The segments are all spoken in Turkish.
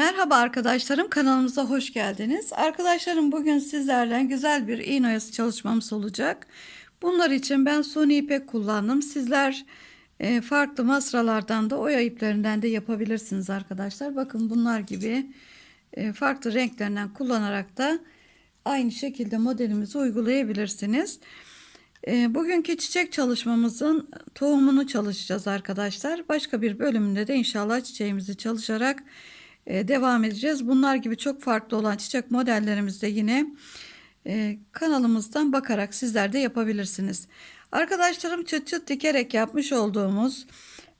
Merhaba arkadaşlarım kanalımıza hoş geldiniz. Arkadaşlarım bugün sizlerle güzel bir iğne oyası çalışmamız olacak. Bunlar için ben suni ipek kullandım. Sizler e, farklı masralardan da oya iplerinden de yapabilirsiniz arkadaşlar. Bakın bunlar gibi e, farklı renklerinden kullanarak da aynı şekilde modelimizi uygulayabilirsiniz. E, bugünkü çiçek çalışmamızın tohumunu çalışacağız arkadaşlar. Başka bir bölümünde de inşallah çiçeğimizi çalışarak e, devam edeceğiz. Bunlar gibi çok farklı olan çiçek modellerimizi de yine e, kanalımızdan bakarak sizler de yapabilirsiniz. Arkadaşlarım çıt çıt dikerek yapmış olduğumuz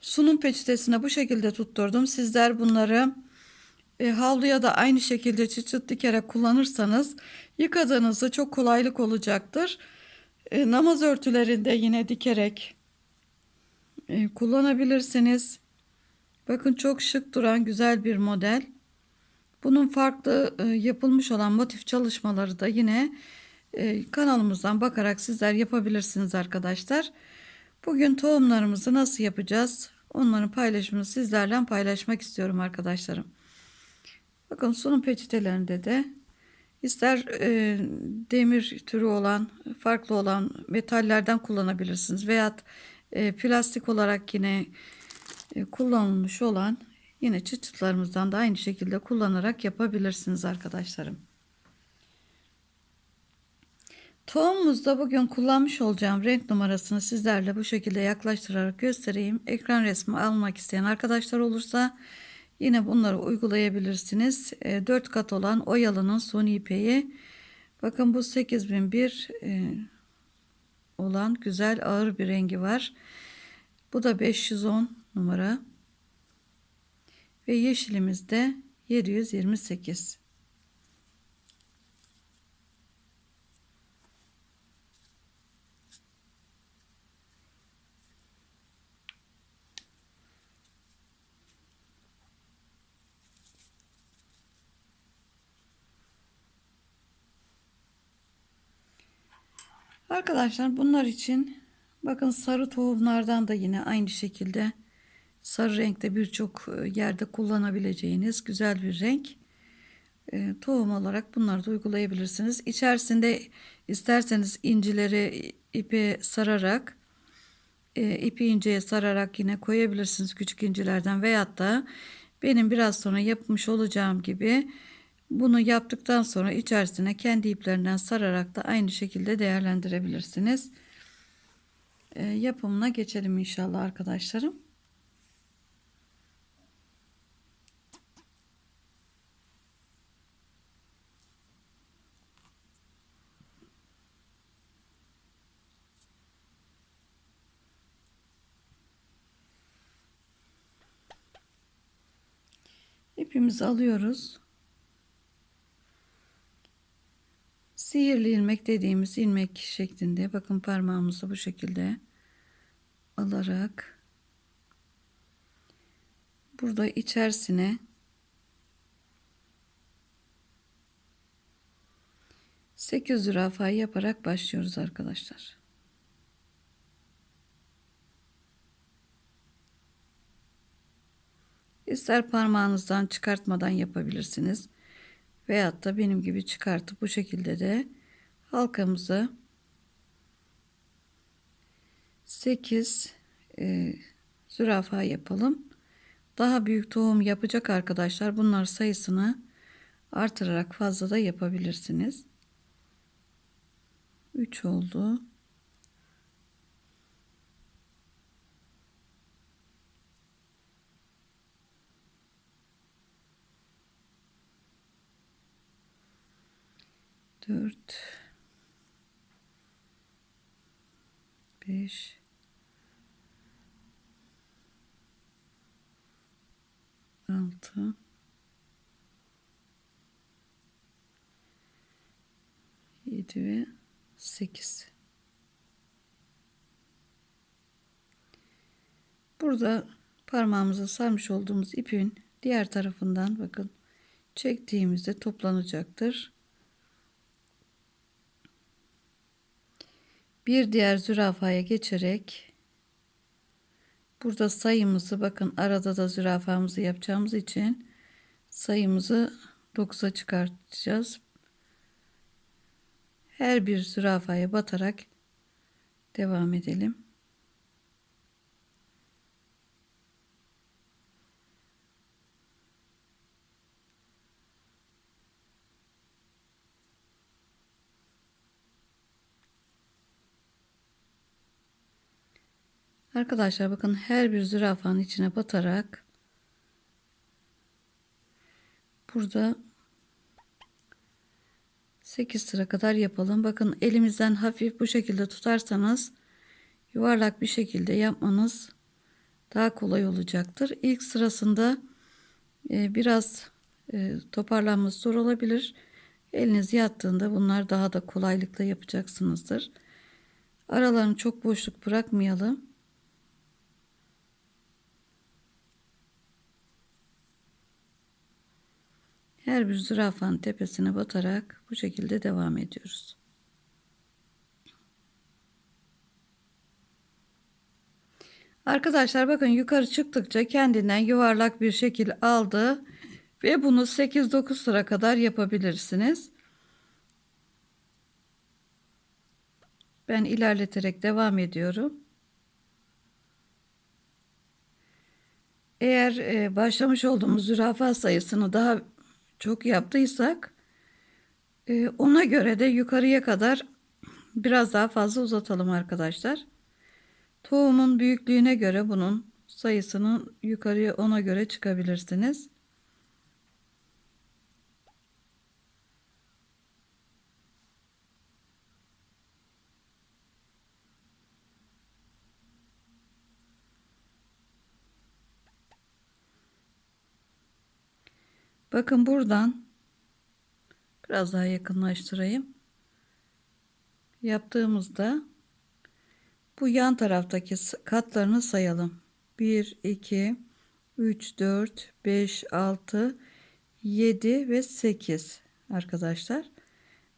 sunum peçetesine bu şekilde tutturdum. Sizler bunları e, havluya da aynı şekilde çıt çıt dikerek kullanırsanız yıkadığınızda çok kolaylık olacaktır. E, namaz örtülerinde yine dikerek e, kullanabilirsiniz. Bakın çok şık duran güzel bir model. Bunun farklı e, yapılmış olan motif çalışmaları da yine e, kanalımızdan bakarak sizler yapabilirsiniz arkadaşlar. Bugün tohumlarımızı nasıl yapacağız? Onların paylaşımını sizlerle paylaşmak istiyorum arkadaşlarım. Bakın sunum peçetelerinde de ister e, demir türü olan, farklı olan metallerden kullanabilirsiniz. Veya e, plastik olarak yine kullanılmış olan yine çıt çıtlarımızdan da aynı şekilde kullanarak yapabilirsiniz arkadaşlarım. Tohumumuzda bugün kullanmış olacağım renk numarasını sizlerle bu şekilde yaklaştırarak göstereyim. Ekran resmi almak isteyen arkadaşlar olursa yine bunları uygulayabilirsiniz. 4 e, kat olan oyalının suni ipeği. Bakın bu 8001 e, olan güzel ağır bir rengi var. Bu da 510 numara. Ve yeşilimiz de 728. Arkadaşlar bunlar için bakın sarı tohumlardan da yine aynı şekilde sarı renkte birçok e, yerde kullanabileceğiniz güzel bir renk. E, tohum olarak bunları da uygulayabilirsiniz. İçerisinde isterseniz incileri ipe sararak e, ipi inceye sararak yine koyabilirsiniz küçük incilerden veyahut da benim biraz sonra yapmış olacağım gibi bunu yaptıktan sonra içerisine kendi iplerinden sararak da aynı şekilde değerlendirebilirsiniz. E, yapımına geçelim inşallah arkadaşlarım. İpimizi alıyoruz. Sihirli ilmek dediğimiz ilmek şeklinde bakın parmağımızı bu şekilde alarak burada içerisine sekiz zürafa yaparak başlıyoruz arkadaşlar. İster parmağınızdan çıkartmadan yapabilirsiniz. Veyahut da benim gibi çıkartıp bu şekilde de halkamızı 8 e, zürafa yapalım. Daha büyük tohum yapacak arkadaşlar bunlar sayısını artırarak fazla da yapabilirsiniz. 3 oldu. Dört. Beş. Altı. Yedi ve sekiz. Burada parmağımıza sarmış olduğumuz ipin diğer tarafından bakın çektiğimizde toplanacaktır. Bir diğer zürafaya geçerek burada sayımızı bakın arada da zürafamızı yapacağımız için sayımızı 9'a çıkartacağız. Her bir zürafaya batarak devam edelim. Arkadaşlar bakın her bir zürafanın içine batarak burada 8 sıra kadar yapalım. Bakın elimizden hafif bu şekilde tutarsanız yuvarlak bir şekilde yapmanız daha kolay olacaktır. İlk sırasında e, biraz e, toparlanması zor olabilir. Eliniz yattığında bunlar daha da kolaylıkla yapacaksınızdır. Aralarını çok boşluk bırakmayalım. Her bir zürafanın tepesine batarak bu şekilde devam ediyoruz. Arkadaşlar bakın yukarı çıktıkça kendinden yuvarlak bir şekil aldı ve bunu 8-9 sıra kadar yapabilirsiniz. Ben ilerleterek devam ediyorum. Eğer e, başlamış olduğumuz zürafa sayısını daha çok yaptıysak e, ona göre de yukarıya kadar biraz daha fazla uzatalım arkadaşlar. Tohumun büyüklüğüne göre bunun sayısını yukarıya ona göre çıkabilirsiniz. Bakın buradan biraz daha yakınlaştırayım. Yaptığımızda bu yan taraftaki katlarını sayalım. 1, 2, 3, 4, 5, 6, 7 ve 8 arkadaşlar.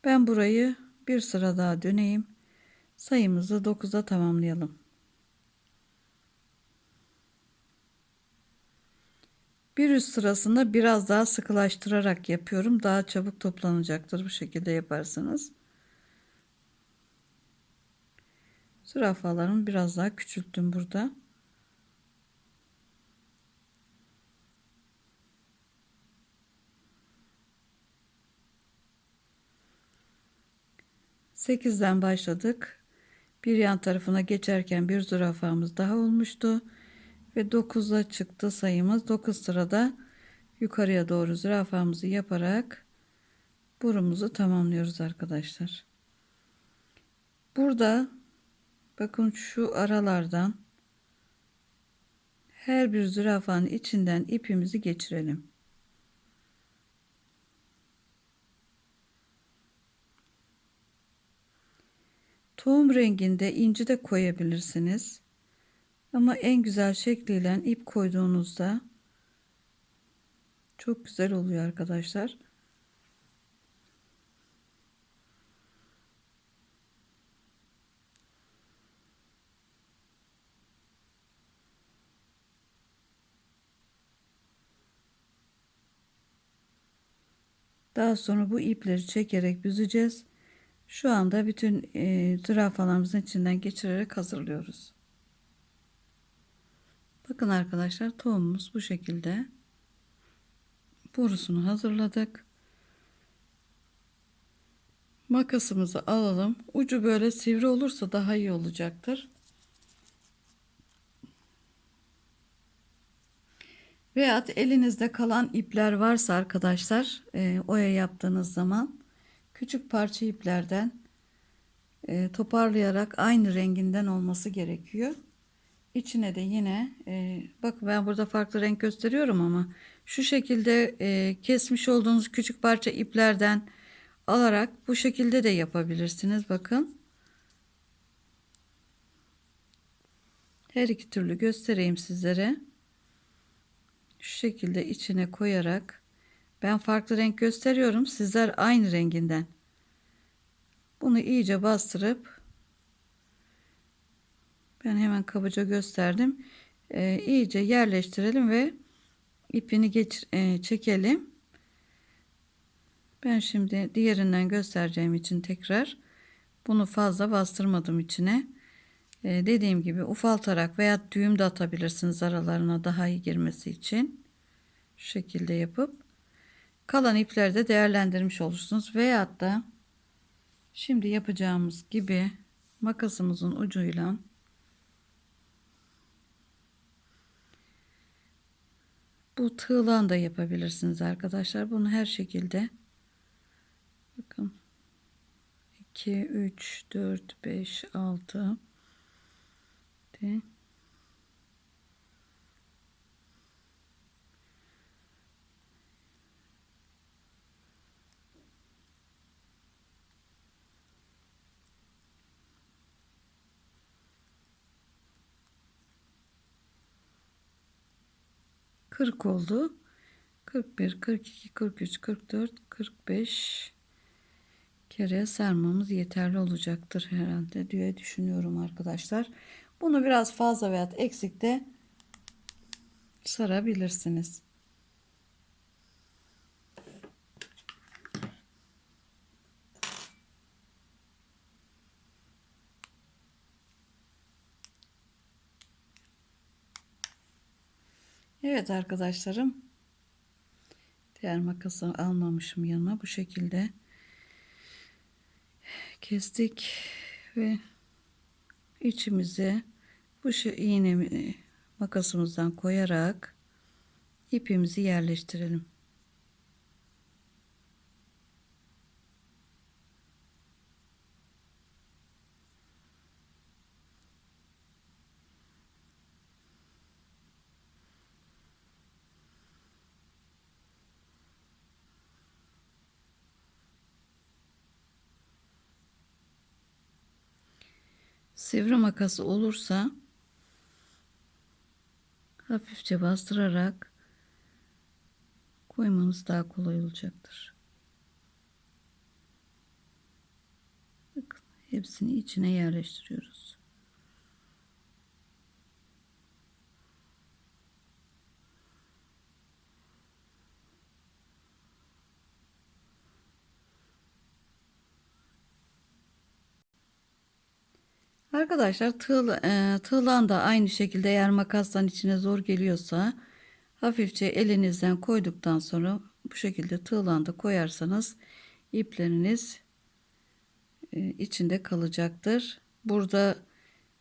Ben burayı bir sıra daha döneyim. Sayımızı 9'a tamamlayalım. Bir üst sırasında biraz daha sıkılaştırarak yapıyorum. Daha çabuk toplanacaktır bu şekilde yaparsanız. Zürafalarımı biraz daha küçülttüm burada. Sekizden başladık. Bir yan tarafına geçerken bir zürafamız daha olmuştu ve 9'a çıktı sayımız. 9 sırada yukarıya doğru zürafamızı yaparak burumuzu tamamlıyoruz arkadaşlar. Burada bakın şu aralardan her bir zürafanın içinden ipimizi geçirelim. Tohum renginde inci de koyabilirsiniz. Ama en güzel şekliyle ip koyduğunuzda çok güzel oluyor arkadaşlar. Daha sonra bu ipleri çekerek büzeceğiz. Şu anda bütün e, zürafalarımızın içinden geçirerek hazırlıyoruz. Bakın arkadaşlar tohumumuz bu şekilde. Borusunu hazırladık. Makasımızı alalım. Ucu böyle sivri olursa daha iyi olacaktır. Veyahut elinizde kalan ipler varsa arkadaşlar e, oya yaptığınız zaman küçük parça iplerden e, toparlayarak aynı renginden olması gerekiyor. İçine de yine e, bak ben burada farklı renk gösteriyorum ama şu şekilde e, kesmiş olduğunuz küçük parça iplerden alarak bu şekilde de yapabilirsiniz. Bakın. Her iki türlü göstereyim sizlere. Şu şekilde içine koyarak ben farklı renk gösteriyorum. Sizler aynı renginden. Bunu iyice bastırıp ben hemen kabaca gösterdim. Ee, iyice yerleştirelim ve ipini geç e, çekelim. Ben şimdi diğerinden göstereceğim için tekrar bunu fazla bastırmadım içine. E, dediğim gibi ufaltarak veya düğüm de atabilirsiniz aralarına daha iyi girmesi için. Şu şekilde yapıp kalan ipleri de değerlendirmiş olursunuz. Veyahut da şimdi yapacağımız gibi makasımızın ucuyla bu tığlan da yapabilirsiniz arkadaşlar. Bunu her şekilde. Bakın. 2 3 4 5 6 de Kırk oldu. 41, 42, 43, 44, 45 kere sarmamız yeterli olacaktır herhalde diye düşünüyorum arkadaşlar. Bunu biraz fazla veya eksik de sarabilirsiniz. Evet arkadaşlarım. Diğer makası almamışım yanıma. Bu şekilde kestik ve içimize bu şu iğne makasımızdan koyarak ipimizi yerleştirelim. Sivri makası olursa hafifçe bastırarak koymanız daha kolay olacaktır. Bakın hepsini içine yerleştiriyoruz. Arkadaşlar tığ, e, tığlan da aynı şekilde eğer makastan içine zor geliyorsa hafifçe elinizden koyduktan sonra bu şekilde tığlan da koyarsanız ipleriniz e, içinde kalacaktır. Burada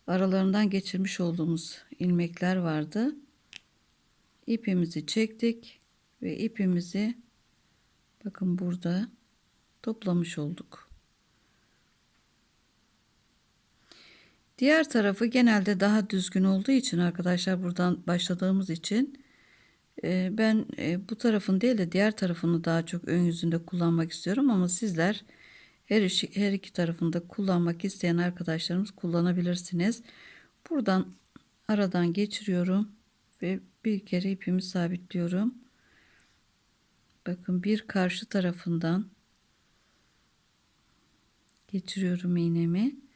aralarından geçirmiş olduğumuz ilmekler vardı. İpimizi çektik ve ipimizi bakın burada toplamış olduk. Diğer tarafı genelde daha düzgün olduğu için arkadaşlar buradan başladığımız için e, ben e, bu tarafın değil de diğer tarafını daha çok ön yüzünde kullanmak istiyorum ama sizler her, işi, her iki tarafında kullanmak isteyen arkadaşlarımız kullanabilirsiniz. Buradan aradan geçiriyorum ve bir kere ipimi sabitliyorum. Bakın bir karşı tarafından geçiriyorum iğnemi.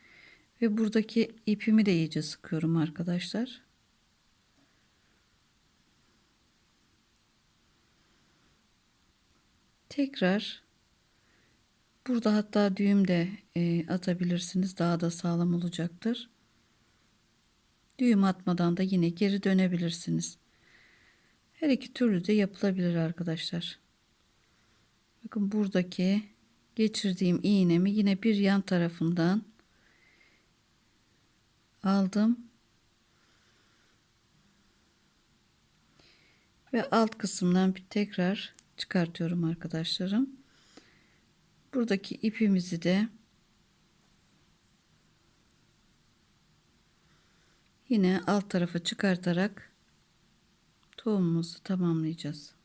Ve buradaki ipimi de iyice sıkıyorum arkadaşlar. Tekrar burada hatta düğüm de e, atabilirsiniz. Daha da sağlam olacaktır. Düğüm atmadan da yine geri dönebilirsiniz. Her iki türlü de yapılabilir arkadaşlar. Bakın buradaki geçirdiğim iğnemi yine bir yan tarafından aldım. Ve alt kısımdan bir tekrar çıkartıyorum arkadaşlarım. Buradaki ipimizi de yine alt tarafa çıkartarak tohumumuzu tamamlayacağız.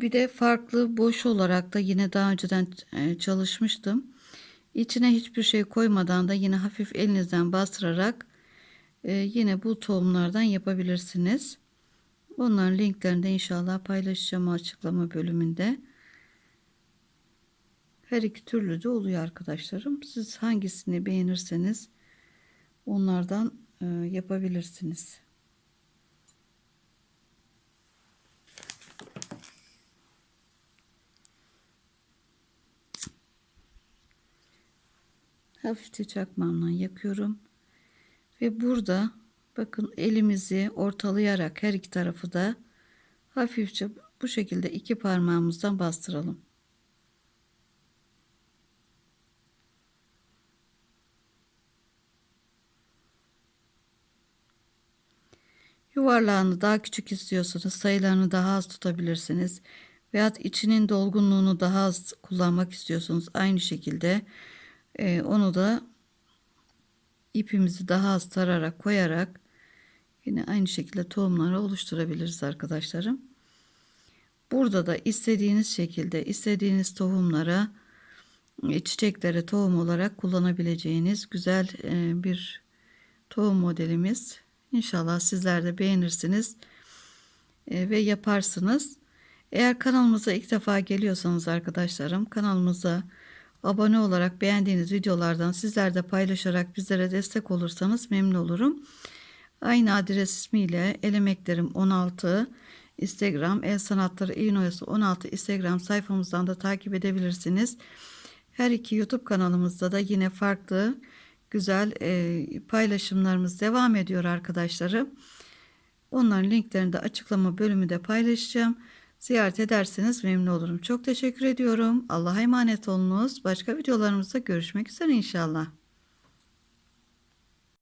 Bir de farklı boş olarak da yine daha önceden e, çalışmıştım. İçine hiçbir şey koymadan da yine hafif elinizden bastırarak e, yine bu tohumlardan yapabilirsiniz. Onların linklerini de inşallah paylaşacağım açıklama bölümünde. Her iki türlü de oluyor arkadaşlarım. Siz hangisini beğenirseniz onlardan e, yapabilirsiniz. Hafifçe çakmağımla yakıyorum. Ve burada bakın elimizi ortalayarak her iki tarafı da hafifçe bu şekilde iki parmağımızdan bastıralım. Yuvarlağını daha küçük istiyorsanız sayılarını daha az tutabilirsiniz. Veyahut içinin dolgunluğunu daha az kullanmak istiyorsunuz. Aynı şekilde e, onu da ipimizi daha az tararak koyarak yine aynı şekilde tohumları oluşturabiliriz arkadaşlarım. Burada da istediğiniz şekilde istediğiniz tohumlara e, çiçeklere tohum olarak kullanabileceğiniz güzel e, bir tohum modelimiz. İnşallah sizler de beğenirsiniz e, ve yaparsınız. Eğer kanalımıza ilk defa geliyorsanız arkadaşlarım kanalımıza abone olarak beğendiğiniz videolardan sizler de paylaşarak bizlere destek olursanız memnun olurum. Aynı adres ismiyle El Emeklerim 16 Instagram El Sanatları İğnoyası 16 Instagram sayfamızdan da takip edebilirsiniz. Her iki YouTube kanalımızda da yine farklı güzel e, paylaşımlarımız devam ediyor arkadaşlarım. Onların linklerini de açıklama bölümünde paylaşacağım. Ziyaret ederseniz memnun olurum. Çok teşekkür ediyorum. Allah'a emanet olunuz. Başka videolarımızda görüşmek üzere inşallah.